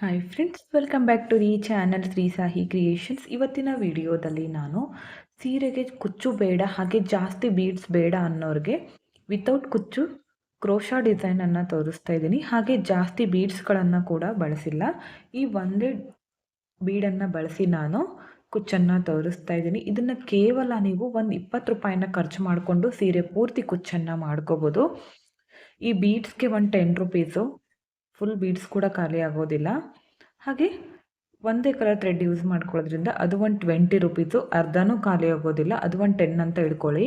Hi friends welcome back to the channel Shri Sahi creations ಇವತ್ತಿನ ವಿಡಿಯೋದಲ್ಲಿ ನಾನು ಸೀರೆಗೆ ಕುಚ್ಚು ಬೇಡ, ಹಾಗೆ ಜಾಸ್ತಿ ಬೀಡ್ಸ್ ಬೇಡ ಅನ್ನೋರಿಗೆ ವಿತೌಟ್ ಕುಚ್ಚು ಕ್ರೋಶಾ ಡಿಸೈನನ್ನು ತೋರಿಸ್ತಾ ಇದ್ದೀನಿ. ಹಾಗೆ ಜಾಸ್ತಿ ಬೀಡ್ಸ್ಗಳನ್ನು ಕೂಡ ಬಳಸಿಲ್ಲ. ಈ ಒಂದೇ ಬೀಡನ್ನು ಬಳಸಿ ನಾನು ಕುಚ್ಚನ್ನು ತೋರಿಸ್ತಾ ಇದ್ದೀನಿ. ಇದನ್ನು ಕೇವಲ ನೀವು ಒಂದು ಇಪ್ಪತ್ತು ರೂಪಾಯಿನ ಖರ್ಚು ಮಾಡಿಕೊಂಡು ಸೀರೆ ಪೂರ್ತಿ ಕುಚ್ಚನ್ನು ಮಾಡ್ಕೋಬೋದು. ಈ ಬೀಡ್ಸ್ಗೆ ಒಂದು ಟೆನ್ ರುಪೀಸು ಫುಲ್ ಬೀಡ್ಸ್ ಕೂಡ ಖಾಲಿ ಆಗೋದಿಲ್ಲ. ಹಾಗೆ ಒಂದೇ ಕಲರ್ ಥ್ರೆಡ್ ಯೂಸ್ ಮಾಡ್ಕೊಳ್ಳೋದ್ರಿಂದ ಅದು ಒಂದು ಟ್ವೆಂಟಿ ರುಪೀಸು ಅರ್ಧನೂ ಖಾಲಿ ಆಗೋದಿಲ್ಲ. ಅದು ಒಂದು ಟೆನ್ ಅಂತ ಇಟ್ಕೊಳ್ಳಿ.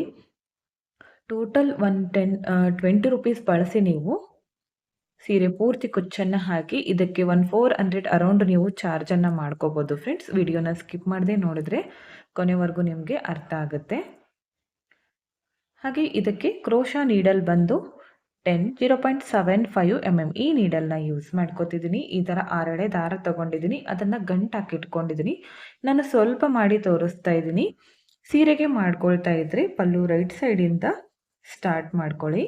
Total one ten twenty rupees ಬಳಸಿ ನೀವು ಸೀರೆ ಪೂರ್ತಿ ಕುಚ್ಚನ್ನು ಹಾಕಿ ಇದಕ್ಕೆ ಒನ್ ಫೋರ್ ಹಂಡ್ರೆಡ್ ಅರೌಂಡ್ ನೀವು ಚಾರ್ಜನ್ನು ಮಾಡ್ಕೋಬೋದು ಫ್ರೆಂಡ್ಸ್ ವಿಡಿಯೋನ ಸ್ಕಿಪ್ ಮಾಡದೆ ನೋಡಿದ್ರೆ ಕೊನೆವರೆಗೂ ನಿಮಗೆ ಅರ್ಥ ಆಗುತ್ತೆ. ಹಾಗೆ ಇದಕ್ಕೆ ಕ್ರೋಶಾ ನೀಡಲ್ ಬಂದು ten zero point seven five M M ಈ ನೀಡಲ್ನ ಯೂಸ್ ಮಾಡ್ಕೋತಿದ್ದೀನಿ ಈ ಥರ ಆರಡೆ ದಾರ ತೊಗೊಂಡಿದ್ದೀನಿ ಅದನ್ನು ಗಂಟು ಹಾಕಿಟ್ಕೊಂಡಿದ್ದೀನಿ ನಾನು ಸ್ವಲ್ಪ ಮಾಡಿ ತೋರಿಸ್ತಾ ಇದ್ದೀನಿ ಸೀರೆಗೆ ಮಾಡ್ಕೊಳ್ತಾ ಇದ್ರೆ. ಪಲ್ಲು ರೈಟ್ ಸೈಡಿಂದ ಸ್ಟಾರ್ಟ್ ಮಾಡ್ಕೊಳ್ಳಿ.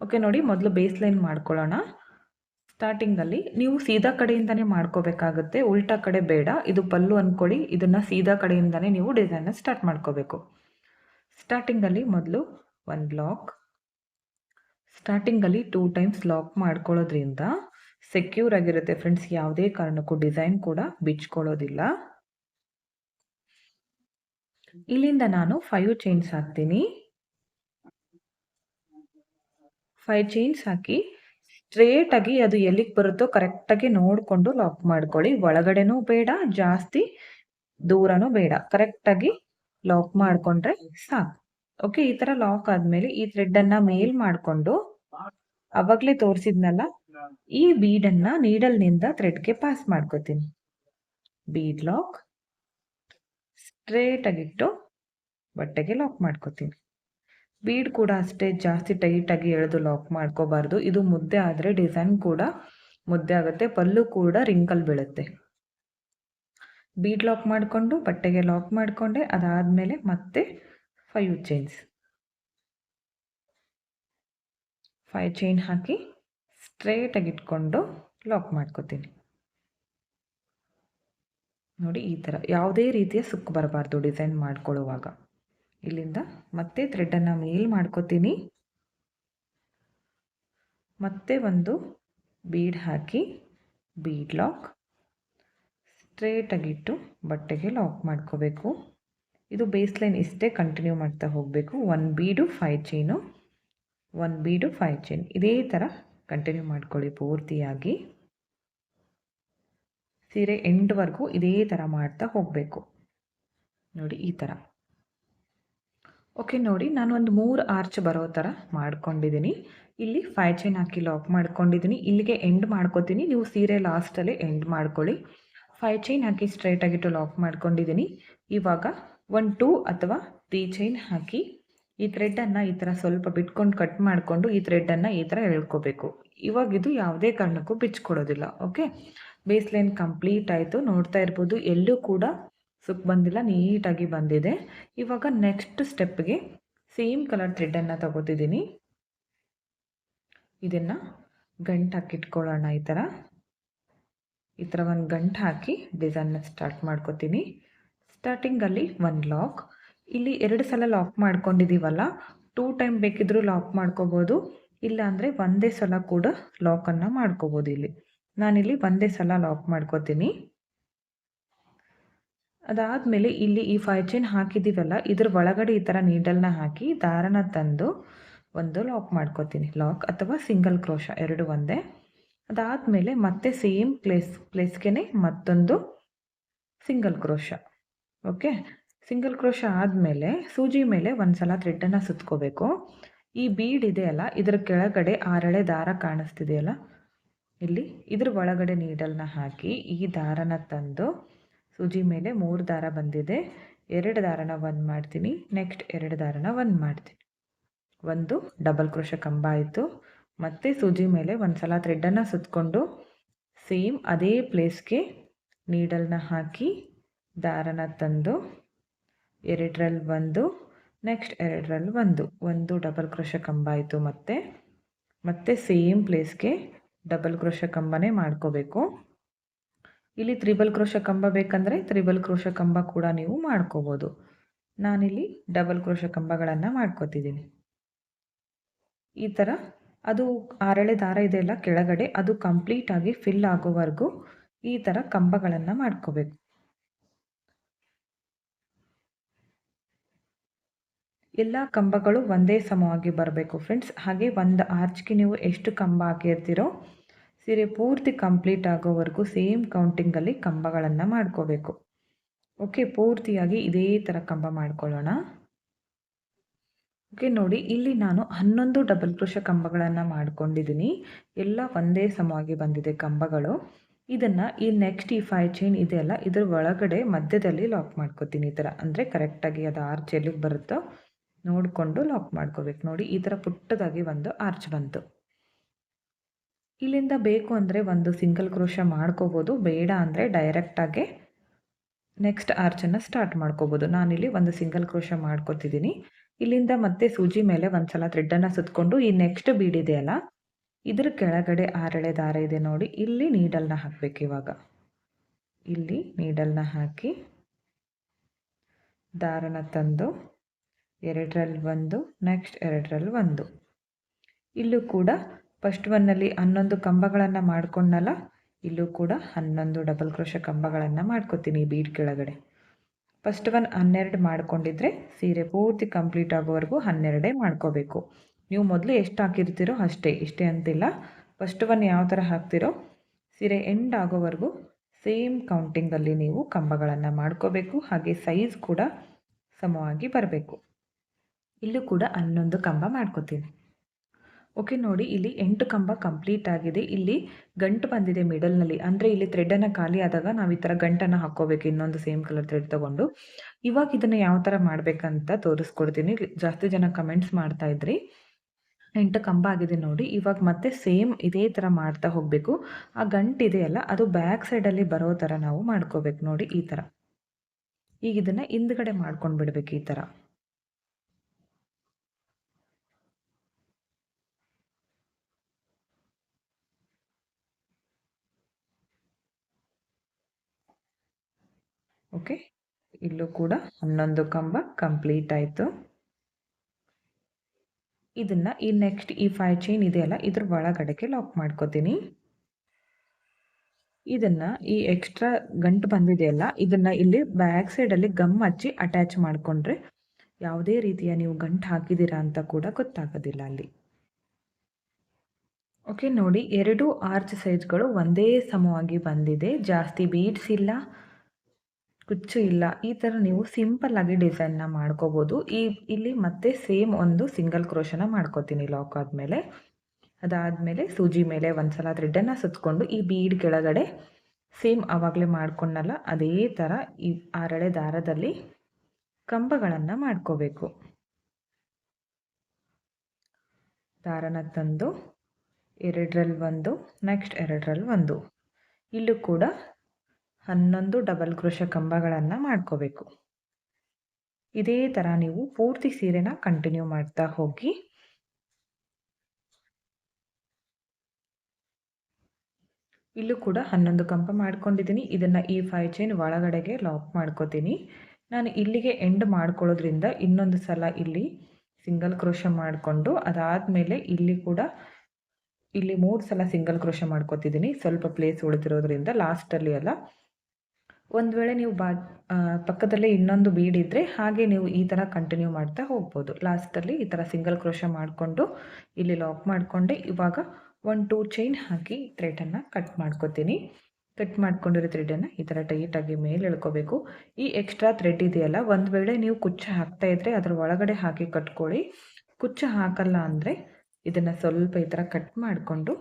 ಓಕೆ ನೋಡಿ ಮೊದಲು ಬೇಸ್ ಲೈನ್ ಮಾಡ್ಕೊಳ್ಳೋಣ ಸ್ಟಾರ್ಟಿಂಗಲ್ಲಿ ನೀವು ಸೀದಾ ಕಡೆಯಿಂದನೇ ಮಾಡ್ಕೋಬೇಕಾಗುತ್ತೆ. ಉಲ್ಟಾ ಕಡೆ ಬೇಡ. ಇದು ಪಲ್ಲು ಅಂದ್ಕೊಳ್ಳಿ ಇದನ್ನು ಸೀದಾ ಕಡೆಯಿಂದನೇ ನೀವು ಡಿಸೈನ್ನ ಸ್ಟಾರ್ಟ್ ಮಾಡ್ಕೋಬೇಕು. ಸ್ಟಾರ್ಟಿಂಗಲ್ಲಿ ಮೊದಲು ಒಂದು ಬ್ಲಾಕ್ ಸ್ಟಾರ್ಟಿಂಗಲ್ಲಿ ಟೂ ಟೈಮ್ಸ್ ಲಾಕ್ ಮಾಡ್ಕೊಳ್ಳೋದ್ರಿಂದ ಸೆಕ್ಯೂರ್ ಆಗಿರುತ್ತೆ ಫ್ರೆಂಡ್ಸ್ ಯಾವುದೇ ಕಾರಣಕ್ಕೂ ಡಿಸೈನ್ ಕೂಡ ಬಿಚ್ಕೊಳ್ಳೋದಿಲ್ಲ. ಇಲ್ಲಿಂದ ನಾನು ಫೈವ್ ಚೈನ್ಸ್ ಹಾಕ್ತೀನಿ. ಫೈವ್ ಚೈನ್ಸ್ ಹಾಕಿ ಸ್ಟ್ರೇಟ್ ಆಗಿ ಅದು ಎಲ್ಲಿಗೆ ಬರುತ್ತೋ ಕರೆಕ್ಟಾಗಿ ನೋಡಿಕೊಂಡು ಲಾಕ್ ಮಾಡ್ಕೊಳ್ಳಿ. ಒಳಗಡೆನೂ ಬೇಡ, ಜಾಸ್ತಿ ದೂರನೂ ಬೇಡ. ಕರೆಕ್ಟಾಗಿ ಲಾಕ್ ಮಾಡಿಕೊಂಡ್ರೆ ಸಾಕು. ಓಕೆ ಈ ತರ ಲಾಕ್ ಆದ್ಮೇಲೆ ಈ ಥ್ರೆಡ್ ಅನ್ನ ಮೇಲ್ ಮಾಡಿಕೊಂಡು ಅವಾಗ್ಲೇ ತೋರಿಸಿದ್ನಲ್ಲ, ಈ ಬೀಡನ್ನ ನೀಡಲ್ನಿಂದ ಥ್ರೆಡ್ಗೆ ಪಾಸ್ ಮಾಡ್ಕೋತೀನಿ. ಬೀಡ್ ಲಾಕ್ ಸ್ಟ್ರೇಟ್ ಆಗಿಟ್ಟು ಬಟ್ಟೆಗೆ ಲಾಕ್ ಮಾಡ್ಕೋತೀನಿ. ಬೀಡ್ ಕೂಡ ಅಷ್ಟೇ ಜಾಸ್ತಿ ಟೈಟ್ ಆಗಿ ಎಳೆದು ಲಾಕ್ ಮಾಡ್ಕೋಬಾರ್ದು. ಇದು ಮುದ್ದೆ ಆದರೆ ಡಿಸೈನ್ ಕೂಡ ಮುದ್ದೆ ಆಗುತ್ತೆ, ಪಲ್ಲು ಕೂಡ ರಿಂಕಲ್ ಬೀಳುತ್ತೆ. ಬೀಡ್ ಲಾಕ್ ಮಾಡಿಕೊಂಡು ಬಟ್ಟೆಗೆ ಲಾಕ್ ಮಾಡಿಕೊಂಡೆ, ಅದಾದ್ಮೇಲೆ ಮತ್ತೆ ಫೈವ್ ಚೈನ್ಸ್. ಫೈವ್ ಚೈನ್ ಹಾಕಿ ಸ್ಟ್ರೇಟಾಗಿ ಇಟ್ಕೊಂಡು ಲಾಕ್ ಮಾಡ್ಕೋತೀನಿ. ನೋಡಿ ಈ ಥರ ಯಾವುದೇ ರೀತಿಯ ಸುಕ್ಕು ಬರಬಾರ್ದು ಡಿಸೈನ್ ಮಾಡ್ಕೊಳ್ಳುವಾಗ. ಇಲ್ಲಿಂದ ಮತ್ತೆ ಥ್ರೆಡ್ಡನ್ನು ಮೇಲ್ ಮಾಡ್ಕೋತೀನಿ. ಮತ್ತೆ ಒಂದು ಬೀಡ್ ಹಾಕಿ ಬೀಡ್ ಲಾಕ್ ಸ್ಟ್ರೇಟಾಗಿಟ್ಟು ಬಟ್ಟೆಗೆ ಲಾಕ್ ಮಾಡ್ಕೋಬೇಕು. ಇದು ಬೇಸ್ ಲೈನ್ ಇಷ್ಟೇ ಕಂಟಿನ್ಯೂ ಮಾಡ್ತಾ ಹೋಗಬೇಕು. One bead five chain one bead five chain ಇದೇ ಥರ ಕಂಟಿನ್ಯೂ ಮಾಡ್ಕೊಳ್ಳಿ ಪೂರ್ತಿಯಾಗಿ. ಸೀರೆ ಎಂಡ್ವರೆಗೂ ಇದೇ ಥರ ಮಾಡ್ತಾ ಹೋಗಬೇಕು. ನೋಡಿ ಈ ಥರ ಓಕೆ ನೋಡಿ ನಾನು ಒಂದು ಮೂರು ಆರ್ಚ್ ಬರೋ ಥರ ಮಾಡ್ಕೊಂಡಿದ್ದೀನಿ. ಇಲ್ಲಿ ಫೈವ್ ಚೈನ್ ಹಾಕಿ ಲಾಕ್ ಮಾಡ್ಕೊಂಡಿದ್ದೀನಿ. ಇಲ್ಲಿಗೆ ಎಂಡ್ ಮಾಡ್ಕೋತೀನಿ. ನೀವು ಸೀರೆ ಲಾಸ್ಟಲ್ಲೇ ಎಂಡ್ ಮಾಡ್ಕೊಳ್ಳಿ. ಫೈ ಚೈನ್ ಹಾಕಿ ಸ್ಟ್ರೈಟಾಗಿಟ್ಟು ಲಾಕ್ ಮಾಡ್ಕೊಂಡಿದ್ದೀನಿ. ಇವಾಗ ಒನ್ ಟೂ ಅಥವಾ ತ್ರೀ ಚೈನ್ ಹಾಕಿ ಈ ಥ್ರೆಡ್ಡನ್ನು ಈ ಥರ ಸ್ವಲ್ಪ ಬಿಟ್ಕೊಂಡು ಕಟ್ ಮಾಡಿಕೊಂಡು ಈ ಥ್ರೆಡ್ಡನ್ನು ಈ ಥರ ಎಳ್ಕೋಬೇಕು. ಇವಾಗ ಇದು ಯಾವುದೇ ಕಾರಣಕ್ಕೂ ಬಿಚ್ಕೊಡೋದಿಲ್ಲ ಓಕೆ ಬೇಸ್ ಲೈನ್ ಕಂಪ್ಲೀಟ್ ಆಯಿತು, ನೋಡ್ತಾ ಇರ್ಬೋದು. ಎಲ್ಲೂ ಕೂಡ ಸುಕ್ ಬಂದಿಲ್ಲ, ನೀಟಾಗಿ ಬಂದಿದೆ. ಇವಾಗ ನೆಕ್ಸ್ಟ್ ಸ್ಟೆಪ್ಗೆ ಸೇಮ್ ಕಲರ್ ಥ್ರೆಡ್ಡನ್ನು ತಗೋತಿದ್ದೀನಿ. ಇದನ್ನು ಗಂಟು ಹಾಕಿಟ್ಕೊಳ್ಳೋಣ ಈ ಥರ. ಈ ಥರ ಒಂದು ಗಂಟು ಹಾಕಿ ಡಿಸೈನ್ನ ಸ್ಟಾರ್ಟ್ ಮಾಡ್ಕೋತೀನಿ. ಸ್ಟಾರ್ಟಿಂಗಲ್ಲಿ ಒನ್ ಲಾಕ್ ಇಲ್ಲಿ ಎರಡು ಸಲ ಲಾಕ್ ಮಾಡ್ಕೊಂಡಿದ್ದೀವಲ್ಲ ಟೂ ಟೈಮ್ ಬೇಕಿದ್ರೂ ಲಾಕ್ ಮಾಡ್ಕೋಬೋದು. ಇಲ್ಲ ಅಂದರೆ ಒಂದೇ ಸಲ ಕೂಡ ಲಾಕನ್ನು ಮಾಡ್ಕೋಬೋದು ಇಲ್ಲಿ. ನಾನಿಲ್ಲಿ ಒಂದೇ ಸಲ ಲಾಕ್ ಮಾಡ್ಕೋತೀನಿ. ಅದಾದಮೇಲೆ ಇಲ್ಲಿ ಈ ಫೈವ್ ಚೈನ್ ಹಾಕಿದ್ದೀವಲ್ಲ ಇದ್ರ ಒಳಗಡೆ ಈ ಥರ ನೀಡಲ್ನ ಹಾಕಿ ದಾರನ ತಂದು ಒಂದು ಲಾಕ್ ಮಾಡ್ಕೋತೀನಿ. ಲಾಕ್ ಅಥವಾ ಸಿಂಗಲ್ ಕ್ರೋಶ ಎರಡು ಒಂದೇ. ಅದಾದಮೇಲೆ ಮತ್ತೆ ಸೇಮ್ ಪ್ಲೇಸ್ ಪ್ಲೇಸ್ಗೆ ಮತ್ತೊಂದು single crochet okay. Single crochet ಆದಮೇಲೆ ಸೂಜಿ ಮೇಲೆ ಒಂದು ಸಲ ಥ್ರೆಡ್ಡನ್ನು ಸುತ್ಕೋಬೇಕು. ಈ ಬೀಡ್ ಇದೆಯಲ್ಲ ಇದರ ಕೆಳಗಡೆ ಆರಳೆ ದಾರ ಕಾಣಿಸ್ತಿದೆಯಲ್ಲ? ಇಲ್ಲಿ, ಇದ್ರ ಒಳಗಡೆ ನೀಡಲ್ನ ಹಾಕಿ ಈ ದಾರನ ತಂದು ಸೂಜಿ ಮೇಲೆ ಮೂರು ದಾರ ಬಂದಿದೆ. ಎರಡು ದಾರನ ಒಂದು ಮಾಡ್ತೀನಿ ನೆಕ್ಸ್ಟ್ ಎರಡು ದಾರನ ಒಂದು ಮಾಡ್ತೀನಿ. ಒಂದು ಡಬಲ್ ಕ್ರೋಶ ಕಂಬ ಆಯಿತು. ಮತ್ತು ಸೂಜಿ ಮೇಲೆ ಒಂದು ಸಲ ಥ್ರೆಡ್ಡನ್ನು ಸುತ್ತಕೊಂಡು ಸೇಮ್ ಅದೇ ಪ್ಲೇಸ್ಗೆ ನೀಡಲ್ನ ಹಾಕಿ ದಾರನ ತಂದು, ಎರಡರಲ್ಲಿ ಒಂದು ನೆಕ್ಸ್ಟ್ ಎರಡರಲ್ಲಿ ಒಂದು. ಒಂದು ಡಬಲ್ ಕ್ರೋಶ ಕಂಬ ಆಯಿತು ಮತ್ತೆ. ಮತ್ತೆ ಸೇಮ್ ಪ್ಲೇಸ್ಗೆ ಡಬಲ್ ಕ್ರೋಶ ಕಂಬನೇ ಮಾಡ್ಕೋಬೇಕು. ಇಲ್ಲಿ ತ್ರಿಬಲ್ ಕ್ರೋಶ ಕಂಬ ಬೇಕಂದರೆ ತ್ರಿಬಲ್ ಕ್ರೋಶ ಕಂಬ ಕೂಡ ನೀವು ಮಾಡ್ಕೋಬೋದು. ನಾನಿಲ್ಲಿ ಡಬಲ್ ಕ್ರೋಶ ಕಂಬಗಳನ್ನು ಮಾಡ್ಕೋತಿದ್ದೀನಿ. ಈ ಥರ ಅದು ಆರಳೆ ದಾರ ಇದೆಯಲ್ಲ ಕೆಳಗಡೆ ಅದು ಕಂಪ್ಲೀಟಾಗಿ ಫಿಲ್ ಆಗೋವರೆಗೂ ಈ ಥರ ಕಂಬಗಳನ್ನು ಮಾಡ್ಕೋಬೇಕು. ಎಲ್ಲ ಕಂಬಗಳು ಒಂದೇ ಸಮವಾಗಿ ಬರಬೇಕು ಫ್ರೆಂಡ್ಸ್ ಹಾಗೆ ಒಂದು ಆರ್ಚ್ಗೆ ನೀವು ಎಷ್ಟು ಕಂಬ ಹಾಕಿರ್ತೀರೋ, ಸೀರೆ ಪೂರ್ತಿ ಕಂಪ್ಲೀಟ್ ಆಗೋವರೆಗೂ ಸೇಮ್ ಕೌಂಟಿಂಗಲ್ಲಿ ಕಂಬಗಳನ್ನು ಮಾಡ್ಕೋಬೇಕು. ಓಕೆ ಪೂರ್ತಿಯಾಗಿ ಇದೇ ಥರ ಕಂಬ ಮಾಡ್ಕೊಳ್ಳೋಣ. ಓಕೆ ನೋಡಿ, ಇಲ್ಲಿ ನಾನು ಹನ್ನೊಂದು ಡಬಲ್ ಕೃಷ ಕಂಬಗಳನ್ನು ಮಾಡ್ಕೊಂಡಿದ್ದೀನಿ ಎಲ್ಲ ಒಂದೇ ಸಮವಾಗಿ ಬಂದಿದೆ ಕಂಬಗಳು. ಇದನ್ನು ಈ ನೆಕ್ಸ್ಟ್ ಈ ಫೈ ಚೈನ್ ಇದೆಯಲ್ಲ ಇದ್ರ ಒಳಗಡೆ ಮಧ್ಯದಲ್ಲಿ ಲಾಕ್ ಮಾಡ್ಕೋತೀನಿ ಈ ಥರ ಅಂದರೆ ಕರೆಕ್ಟಾಗಿ ಅದು ಆರ್ಚ್ ಎಲ್ಲಿಗೆ ಬರುತ್ತೋ ನೋಡಿಕೊಂಡು ಲಾಕ್ ಮಾಡ್ಕೋಬೇಕು. ನೋಡಿ, ಈ ಥರ ಪುಟ್ಟದಾಗಿ ಒಂದು ಆರ್ಚ್ ಬಂತು. ಇಲ್ಲಿಂದ ಬೇಕು ಅಂದರೆ ಒಂದು ಸಿಂಗಲ್ ಕ್ರೋಶ ಮಾಡ್ಕೋಬೋದು, ಬೇಡ ಅಂದರೆ ಡೈರೆಕ್ಟಾಗೆ ನೆಕ್ಸ್ಟ್ ಆರ್ಚನ್ನು ಸ್ಟಾರ್ಟ್ ಮಾಡ್ಕೋಬೋದು. ನಾನಿಲ್ಲಿ ಒಂದು ಸಿಂಗಲ್ ಕ್ರೋಶ ಮಾಡ್ಕೋತಿದ್ದೀನಿ. ಇಲ್ಲಿಂದ ಮತ್ತೆ ಸೂಜಿ ಮೇಲೆ ಒಂದು ಸಲ ಥ್ರೆಡ್ಡನ್ನು ಸುತ್ತಕೊಂಡು ಈ ನೆಕ್ಸ್ಟ್ ಬೀಡಿದೆಯಲ್ಲ ಇದ್ರ ಕೆಳಗಡೆ ಆರಳೆ ದಾರ ಇದೆ ನೋಡಿ, ಇಲ್ಲಿ ನೀಡಲ್ನ ಹಾಕಬೇಕು ಇವಾಗ. ಇಲ್ಲಿ ನೀಡಲ್ನ ಹಾಕಿ, ದಾರನ ತಂದು ಎರಡರಲ್ಲಿ ಒಂದು ನೆಕ್ಸ್ಟ್ ಎರಡರಲ್ಲಿ ಒಂದು. ಇಲ್ಲೂ ಕೂಡ ಫಸ್ಟ್ ಒನ್ನಲ್ಲಿ ಹನ್ನೊಂದು ಕಂಬಗಳನ್ನು ಮಾಡ್ಕೊಂಡಲ್ಲ, ಇಲ್ಲೂ ಕೂಡ ಹನ್ನೊಂದು ಡಬಲ್ ಕ್ರೋಶ ಕಂಬಗಳನ್ನು ಮಾಡ್ಕೊತೀನಿ ಬೀಡ್ ಕೆಳಗಡೆ. ಫಸ್ಟ್ ಒನ್ ಹನ್ನೆರಡು ಮಾಡ್ಕೊಂಡಿದ್ರೆ ಸೀರೆ ಪೂರ್ತಿ ಕಂಪ್ಲೀಟ್ ಆಗೋವರೆಗೂ ಹನ್ನೆರಡೇ ಮಾಡ್ಕೋಬೇಕು. ನೀವು ಮೊದಲು ಎಷ್ಟು ಹಾಕಿರ್ತೀರೋ ಅಷ್ಟೇ, ಇಷ್ಟೇ ಅಂತಿಲ್ಲ. ಫಸ್ಟ್ ಒನ್ ಯಾವ ಥರ ಹಾಕ್ತಿರೋ, ಸೀರೆ ಎಂಡ್ ಆಗೋವರೆಗೂ ಸೇಮ್ ಕೌಂಟಿಂಗಲ್ಲಿ ನೀವು ಕಂಬಗಳನ್ನು ಮಾಡ್ಕೋಬೇಕು, ಹಾಗೆ ಸೈಜ್ ಕೂಡ ಸಮವಾಗಿ ಬರಬೇಕು. ಇಲ್ಲೂ ಕೂಡ ಹನ್ನೊಂದು ಕಂಬ ಮಾಡ್ಕೋತೀನಿ. ಓಕೆ ನೋಡಿ, ಇಲ್ಲಿ ಎಂಟು ಕಂಬ ಕಂಪ್ಲೀಟ್ ಆಗಿದೆ. ಇಲ್ಲಿ ಗಂಟು ಬಂದಿದೆ ಮಿಡಲ್ನಲ್ಲಿ ಅಂದರೆ ಇಲ್ಲಿ ಥ್ರೆಡನ್ನು ಖಾಲಿ ಆದಾಗ ನಾವು ಈ ಥರ ಗಂಟನ್ನು ಹಾಕ್ಕೋಬೇಕು. ಇನ್ನೊಂದು ಸೇಮ್ ಕಲರ್ ಥ್ರೆಡ್ ತೊಗೊಂಡು. ಇವಾಗ ಇದನ್ನು ಯಾವ ಥರ ಮಾಡಬೇಕಂತ ತೋರಿಸ್ಕೊಡ್ತೀನಿ. ಜಾಸ್ತಿ ಜನ ಕಮೆಂಟ್ಸ್ ಮಾಡ್ತಾ ಇದ್ರಿ. ಎಂಟು ಕಂಬ ಆಗಿದೆ ನೋಡಿ. ಇವಾಗ ಮತ್ತೆ ಸೇಮ್ ಇದೇ ಥರ ಮಾಡ್ತಾ ಹೋಗಬೇಕು. ಆ ಗಂಟಿದೆಯಲ್ಲ ಅದು ಬ್ಯಾಕ್ ಸೈಡಲ್ಲಿ ಬರೋ ಥರ ನಾವು ಮಾಡ್ಕೋಬೇಕು. ನೋಡಿ, ಈ ಥರ ಈಗ ಇದನ್ನು ಹಿಂದ್ಗಡೆ ಮಾಡ್ಕೊಂಡು ಬಿಡಬೇಕು ಈ ಥರ ಓಕೆ, ಇಲ್ಲೂ ಕೂಡ ಹನ್ನೊಂದು ಕಂಬ ಕಂಪ್ಲೀಟ್ ಆಯಿತು. ಇದನ್ನು ಈ ನೆಕ್ಸ್ಟ್ ಈ ಫೈ ಚೈನ್ ಇದೆಯಲ್ಲ ಇದ್ರ ಒಳಗಡೆಗೆ ಲಾಕ್ ಮಾಡ್ಕೋತೀನಿ. ಇದನ್ನು ಈ ಎಕ್ಸ್ಟ್ರಾ ಗಂಟು ಬಂದಿದೆಯಲ್ಲ ಇದನ್ನು ಇಲ್ಲಿ ಬ್ಯಾಕ್ ಸೈಡಲ್ಲಿ ಗಮ್ ಹಚ್ಚಿ ಅಟ್ಯಾಚ್ ಮಾಡಿಕೊಂಡ್ರೆ ಯಾವುದೇ ರೀತಿಯ ನೀವು ಗಂಟು ಹಾಕಿದ್ದೀರಾ ಅಂತ ಕೂಡ ಗೊತ್ತಾಗೋದಿಲ್ಲ ಅಲ್ಲಿ. ಓಕೆ, ನೋಡಿ, ಎರಡು ಆರ್ಚ್ ಸೈಜ್ಗಳು ಒಂದೇ ಸಮವಾಗಿ ಬಂದಿದೆ, ಜಾಸ್ತಿ ಬೀಡ್ಸ್ ಇಲ್ಲ. ಕುಚ್ಚು ಇಲ್ಲ. ಈ ಥರ ನೀವು ಸಿಂಪಲ್ ಆಗಿ ಡಿಸೈನ್ನ ಮಾಡ್ಕೋಬೋದು. ಈ, ಇಲ್ಲಿ ಮತ್ತೆ ಸೇಮ್ ಒಂದು ಸಿಂಗಲ್ ಕ್ರೋಶನ ಮಾಡ್ಕೋತೀನಿ ಲಾಕ್ ಆದಮೇಲೆ. ಅದಾದಮೇಲೆ ಸೂಜಿ ಮೇಲೆ ಒಂದು ಸಲ ಥ್ರೆಡ್ಡನ್ನು ಸುತ್ತಕೊಂಡು ಈ ಬೀಡ್ ಕೆಳಗಡೆ ಸೇಮ್ ಆವಾಗಲೇ ಮಾಡ್ಕೊಂಡಲ್ಲ ಅದೇ ಥರ ಈ ಆರಳೆ ದಾರದಲ್ಲಿ ಕಂಬಗಳನ್ನು ಮಾಡ್ಕೋಬೇಕು. ದಾರನ ತಂದು ಎರಡರಲ್ಲಿ ಒಂದು ನೆಕ್ಸ್ಟ್ ಎರಡರಲ್ಲಿ ಒಂದು. ಇಲ್ಲೂ ಕೂಡ ಹನ್ನೊಂದು ಡಬಲ್ ಕ್ರೋಶ ಕಂಬಗಳನ್ನು ಮಾಡ್ಕೋಬೇಕು. ಇದೇ ಥರ ನೀವು ಪೂರ್ತಿ ಸೀರೆನ ಕಂಟಿನ್ಯೂ ಮಾಡ್ತಾ ಹೋಗಿ. ಇಲ್ಲೂ ಕೂಡ ಹನ್ನೊಂದು ಕಂಪ ಮಾಡ್ಕೊಂಡಿದ್ದೀನಿ. ಇದನ್ನು ಈ ಫೈ ಚೈನ್ ಒಳಗಡೆಗೆ ಲಾಕ್ ಮಾಡ್ಕೋತೀನಿ. ನಾನು ಇಲ್ಲಿಗೆ ಎಂಡ್ ಮಾಡ್ಕೊಳ್ಳೋದ್ರಿಂದ ಇನ್ನೊಂದು ಸಲ ಇಲ್ಲಿ ಸಿಂಗಲ್ ಕ್ರೋಶ ಮಾಡಿಕೊಂಡು ಅದಾದಮೇಲೆ ಇಲ್ಲಿ ಕೂಡ ಇಲ್ಲಿ ಮೂರು ಸಲ ಸಿಂಗಲ್ ಕ್ರೋಶ ಮಾಡ್ಕೋತಿದ್ದೀನಿ. ಸ್ವಲ್ಪ ಪ್ಲೇಸ್ ಉಳಿದಿರೋದ್ರಿಂದ ಲಾಸ್ಟಲ್ಲಿ ಎಲ್ಲ ಒಂದು ವೇಳೆ ನೀವು ಬಾ ಪಕ್ಕದಲ್ಲೇ ಇನ್ನೊಂದು ಬೀಡಿದ್ರೆ ಹಾಗೆ ನೀವು ಈ ಥರ ಕಂಟಿನ್ಯೂ ಮಾಡ್ತಾ ಹೋಗ್ಬೋದು. ಲಾಸ್ಟಲ್ಲಿ ಈ ಥರ ಸಿಂಗಲ್ ಕ್ರೋಶ ಮಾಡಿಕೊಂಡು ಇಲ್ಲಿ ಲಾಕ್ ಮಾಡಿಕೊಂಡೆ. ಇವಾಗ ಒನ್ ಟೂ ಚೈನ್ ಹಾಕಿ ಥ್ರೆಡನ್ನು ಕಟ್ ಮಾಡ್ಕೊತೀನಿ. ಕಟ್ ಮಾಡ್ಕೊಂಡಿರೋ ಥ್ರೆಡನ್ನು ಈ ಥರ ಟೈಟಾಗಿ ಮೇಲೆ ಎಳ್ಕೋಬೇಕು. ಈ ಎಕ್ಸ್ಟ್ರಾ ಥ್ರೆಡ್ ಇದೆಯಲ್ಲ, ಒಂದು ವೇಳೆ ನೀವು ಕುಚ್ಚ ಹಾಕ್ತಾ ಇದ್ದರೆ ಅದರ ಒಳಗಡೆ ಹಾಕಿ ಕಟ್ಕೊಳ್ಳಿ. ಕುಚ್ಚ ಹಾಕಲ್ಲ ಅಂದರೆ ಇದನ್ನು ಸ್ವಲ್ಪ ಈ ಥರ ಕಟ್ ಮಾಡಿಕೊಂಡು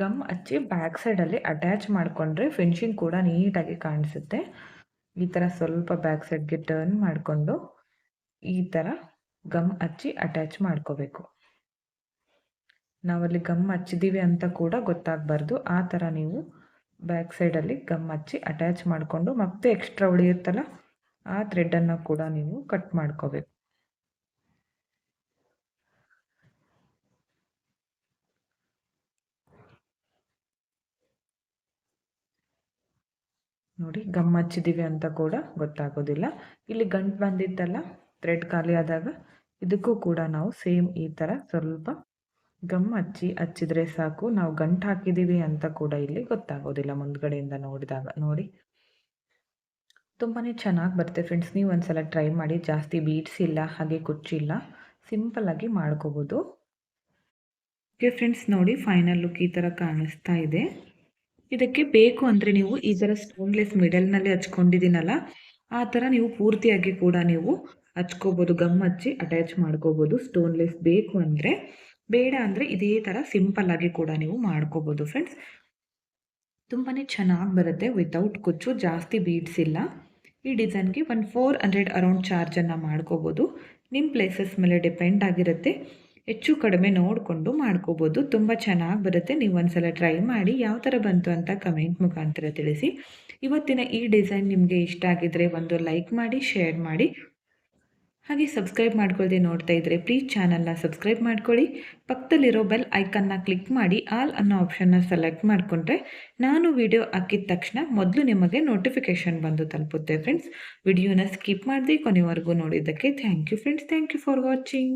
ಗಮ್ ಹಚ್ಚಿ ಬ್ಯಾಕ್ ಸೈಡಲ್ಲಿ ಅಟ್ಯಾಚ್ ಮಾಡಿಕೊಂಡ್ರೆ ಫಿನಿಶಿಂಗ್ ಕೂಡ ನೀಟಾಗಿ ಕಾಣಿಸುತ್ತೆ. ಈ ಥರ ಸ್ವಲ್ಪ ಬ್ಯಾಕ್ ಸೈಡ್ಗೆ ಟರ್ನ್ ಮಾಡಿಕೊಂಡು ಈ ಥರ ಗಮ್ ಹಚ್ಚಿ ಅಟ್ಯಾಚ್ ಮಾಡ್ಕೋಬೇಕು. ನಾವಲ್ಲಿ ಗಮ್ ಹಚ್ಚಿದ್ದೀವಿ ಅಂತ ಕೂಡ ಗೊತ್ತಾಗಬಾರ್ದು. ಆ ಥರ ನೀವು ಬ್ಯಾಕ್ ಸೈಡಲ್ಲಿ ಗಮ್ ಹಚ್ಚಿ ಅಟ್ಯಾಚ್ ಮಾಡಿಕೊಂಡು ಮತ್ತೆ ಎಕ್ಸ್ಟ್ರಾ ಉಳಿಯುತ್ತಲ್ಲ, ಆ ಥ್ರೆಡ್ಡನ್ನು ಕೂಡ ನೀವು ಕಟ್ ಮಾಡ್ಕೋಬೇಕು. ನೋಡಿ ಗಮ್ ಹಚ್ಚಿದ್ದೀವಿ ಅಂತ ಕೂಡ ಗೊತ್ತಾಗೋದಿಲ್ಲ. ಇಲ್ಲಿ ಗಂಟು ಬಂದಿತ್ತಲ್ಲ ಥ್ರೆಡ್ ಖಾಲಿ ಆದಾಗ ಇದಕ್ಕೂ ಕೂಡ ನಾವು ಸೇಮ್ ಈ ಥರ ಸ್ವಲ್ಪ ಗಮ್ ಹಚ್ಚಿ ಹಚ್ಚಿದ್ರೆ ಸಾಕು. ನಾವು ಗಂಟು ಹಾಕಿದ್ದೀವಿ ಅಂತ ಕೂಡ ಇಲ್ಲಿ ಗೊತ್ತಾಗೋದಿಲ್ಲ ಮುಂದ್ಗಡೆಯಿಂದ ನೋಡಿದಾಗ. ನೋಡಿ ತುಂಬಾ ಚೆನ್ನಾಗಿ ಬರುತ್ತೆ ಫ್ರೆಂಡ್ಸ್ ನೀವು ಒಂದ್ಸಲ ಟ್ರೈ ಮಾಡಿ, ಜಾಸ್ತಿ ಬೀಟ್ಸ್ ಇಲ್ಲ, ಹಾಗೆ ಕುಚ್ಚಿಲ್ಲ ಸಿಂಪಲ್ಲಾಗಿ ಮಾಡ್ಕೋಬೋದು. ಓಕೆ ಫ್ರೆಂಡ್ಸ್ ನೋಡಿ ಫೈನಲ್ ಲುಕ್ ಈ ಥರ ಕಾಣಿಸ್ತಾ ಇದೆ. ಇದಕ್ಕೆ ಬೇಕು ಅಂದರೆ ನೀವು ಈ ಥರ ಸ್ಟೋನ್ಲೆಸ್ ಮಿಡಲ್ನಲ್ಲಿ ಹಚ್ಕೊಂಡಿದ್ದೀನಲ್ಲ, ಆ ಥರ ನೀವು ಪೂರ್ತಿಯಾಗಿ ಕೂಡ ನೀವು ಹಚ್ಕೋಬೋದು ಗಮ್ ಹಚ್ಚಿ ಅಟ್ಯಾಚ್ ಮಾಡ್ಕೋಬೋದು. ಸ್ಟೋನ್ಲೆಸ್ ಬೇಕು ಅಂದರೆ, ಬೇಡ ಅಂದರೆ ಇದೇ ಥರ ಸಿಂಪಲ್ ಆಗಿ ಕೂಡ ನೀವು ಮಾಡ್ಕೋಬೋದು ಫ್ರೆಂಡ್ಸ್ ತುಂಬಾ ಚೆನ್ನಾಗಿ ಬರುತ್ತೆ ವಿತೌಟ್ ಕುಚ್ಚು, ಜಾಸ್ತಿ ಬೀಡ್ಸ್ ಇಲ್ಲ. ಈ ಡಿಸೈನ್ಗೆ ಒಂದು ಫೋರ್ ಹಂಡ್ರೆಡ್ ಅರೌಂಡ್ ಚಾರ್ಜನ್ನು ಮಾಡ್ಕೋಬೋದು. ನಿಮ್ಮ ಪ್ಲೇಸಸ್ ಮೇಲೆ ಡಿಪೆಂಡ್ ಆಗಿರುತ್ತೆ. ಹೆಚ್ಚು ಕಡಿಮೆ ನೋಡಿಕೊಂಡು ಮಾಡ್ಕೋಬೋದು. ತುಂಬ ಚೆನ್ನಾಗಿ ಬರುತ್ತೆ. ನೀವು ಒಂದ್ಸಲ ಟ್ರೈ ಮಾಡಿ ಯಾವ ಥರ ಬಂತು ಅಂತ ಕಮೆಂಟ್ ಮುಖಾಂತರ ತಿಳಿಸಿ. ಇವತ್ತಿನ ಈ ಡಿಸೈನ್ ನಿಮಗೆ ಇಷ್ಟ ಆಗಿದ್ರೆ ಒಂದು ಲೈಕ್ ಮಾಡಿ ಶೇರ್ ಮಾಡಿ. ಹಾಗೆ ಸಬ್ಸ್ಕ್ರೈಬ್ ಮಾಡ್ಕೊಳ್ಳದೆ ನೋಡ್ತಾ ಇದ್ದರೆ ಪ್ಲೀಸ್ ಚಾನಲ್ನ ಸಬ್ಸ್ಕ್ರೈಬ್ ಮಾಡ್ಕೊಳ್ಳಿ. ಪಕ್ಕದಲ್ಲಿರೋ ಬೆಲ್ ಐಕನ್ನ ಕ್ಲಿಕ್ ಮಾಡಿ ಆಲ್ ಅನ್ನೋ ಆಪ್ಷನ್ನ ಸೆಲೆಕ್ಟ್ ಮಾಡಿಕೊಂಡ್ರೆ ನಾನು ವಿಡಿಯೋ ಹಾಕಿದ ತಕ್ಷಣ ಮೊದಲು ನಿಮಗೆ ನೋಟಿಫಿಕೇಷನ್ ಬಂದು ತಲುಪುತ್ತೆ ಫ್ರೆಂಡ್ಸ್ ವಿಡಿಯೋನ ಸ್ಕಿಪ್ ಮಾಡದೆ ಕೊನೆವರೆಗೂ ನೋಡಿದ್ದಕ್ಕೆ thank you friends thank you for watching